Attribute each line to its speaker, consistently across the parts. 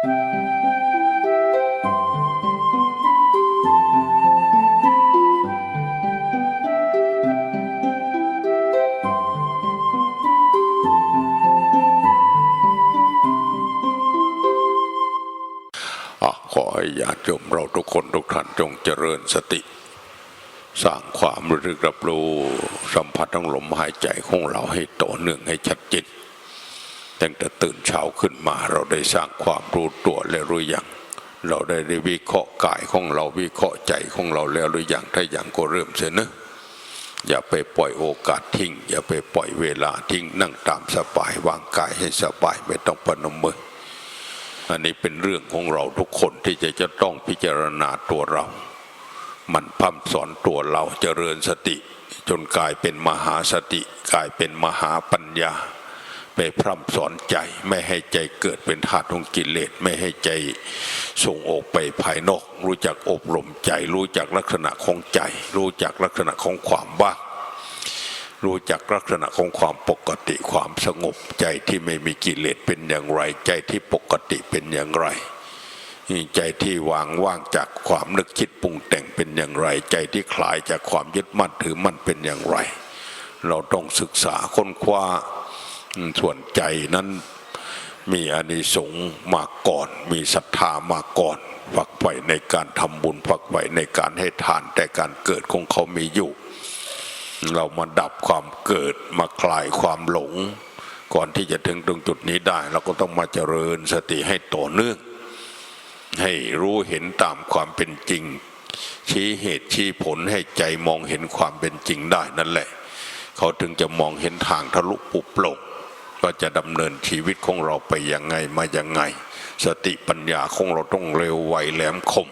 Speaker 1: ขอให้ญาติโยมเราทุกคนทุกท่านจงเจริญสติ สร้างความรู้สึกรับรู้สัมผัสทั้งลมหายใจของเราให้ต่อเนื่องให้ชัดเจน ตั้งแต่ตื่นเช้าขึ้นมาเราได้สร้างความรู้ตัวและรู้อย่างเราได้ได้วิเคราะห์กายของเราวิเคราะห์ใจของเราแล้วหรือยังถ้าอยังก็เริ่มเสียนะอย่าไปปล่อยโอกาสทิ้ง อย่าไปปล่อยเวลาทิ้งนั่งตามสบายวางกายให้สบายไม่ต้องปนมมืออันนี้เป็นเรื่องของเราทุกคนที่จะจะต้องพิจารณาตัวเรา มันพร่ำสอนตัวเราเจริญสติ จนกลายเป็นมหาสติ กลายเป็นมหาปัญญา ไปพร่ำสอนใจไม่ให้ใจเกิดเป็นธาตุของกิเลสไม่ให้ใจส่งออกไปภายนอก รู้จักอบรมใจ รู้จักลักษณะของใจ รู้จักลักษณะของความว่างรู้จักลักษณะของความปกติความสงบใจที่ไม่มีกิเลสเป็นอย่างไร ใจที่ปกติเป็นอย่างไร ใจที่วางว่างจากความนึกคิดปรุงแต่งเป็นอย่างไร ใจที่คลายจากความยึดมั่นถือมั่นเป็นอย่างไร เราต้องศึกษาค้นคว้า ส่วนใจนั้นมีอานิสงส์มาก่อน มีศรัทธามาก่อน ฝักใฝ่ในการทำบุญฝักใฝ่ในการให้ทาน แต่การเกิดของเขามีอยู่ เรามาดับความเกิดมาคลายความหลง ก่อนที่จะถึงตรงจุดนี้ได้ เราก็ต้องมาเจริญสติให้ต่อเนื่อง ให้รู้เห็นตามความเป็นจริง ชี้เหตุชี้ผลให้ใจมองเห็นความเป็นจริงได้นั่นแหละ เขาถึงจะมองเห็นทางทะลุปุโปร่ง ก็จะดำเนินชีวิตของเราไปยังไงมายังไง สติปัญญาของเราต้องเร็วไวแหลมคม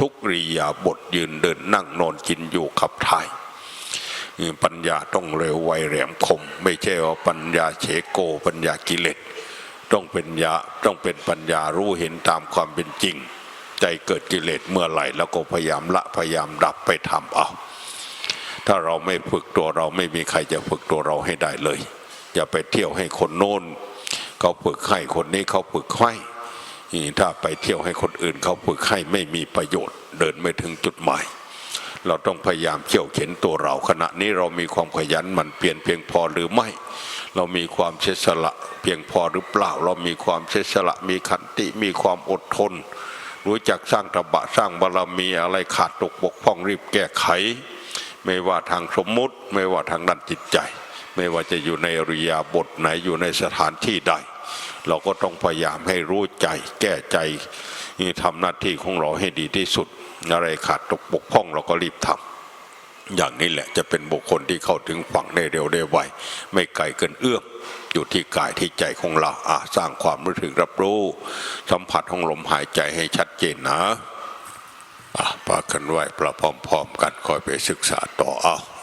Speaker 1: ทุกริยาบทยืนเดินนั่งนอนกินอยู่ขับถ่ายปัญญาต้องเร็วไวแหลมคม ไม่ใช่ว่าปัญญาเฉโก ปัญญากิเลสต้องเป็นญาต้องเป็นปัญญารู้เห็นตามความเป็นจริง ใจเกิดกิเลสเมื่อไหร่ แล้วก็พยายามละพยายามดับไปทำเอาถ้าเราไม่ฝึกตัวเราไม่มีใครจะฝึกตัวเราให้ได้เลย อย่าไปเที่ยวให้คนโน้นเขาฝึกให้คนนี้เขาฝึกให้ถ้าไปเที่ยวให้คนอื่นเขาฝึกให้ไม่มีประโยชน์ เดินไม่ถึงจุดหมาย เราต้องพยายามเขี่ยวเข็นตัวเรา ขณะนี้เรามีความขยันมันเปลี่ยนเพียงพอหรือไม่ เรามีความเฉสละเพียงพอหรือเปล่า เรามีความเฉสละมีขันติมีความอดทน รู้จักสร้างตบะสร้างบารมีอะไรขาดตกบกพร่องรีบแก้ไข ไม่ว่าทางสมมุติ ไม่ว่าทางด้านจิตใจ ไม่ว่าจะอยู่ในริยาบทไหนอยู่ในสถานที่ใด เราก็ต้องพยายามให้รู้ใจ แก้ใจนี่ทำหน้าที่ของเราให้ดีที่สุด อะไรขาดตกบกพร่องเราก็รีบทำอย่างนี้แหละจะเป็นบุคคลที่เข้าถึงฝั่งได้เร็วได้ไวไม่ไกลเกินเอื้อมอยู่ที่กายที่ใจของเราอะสร้างความรู้สึกรับรู้ สัมผัสของลมหายใจให้ชัดเจนนะอะพากันไหวประพร้อมๆกันคอยไปศึกษาต่อเอา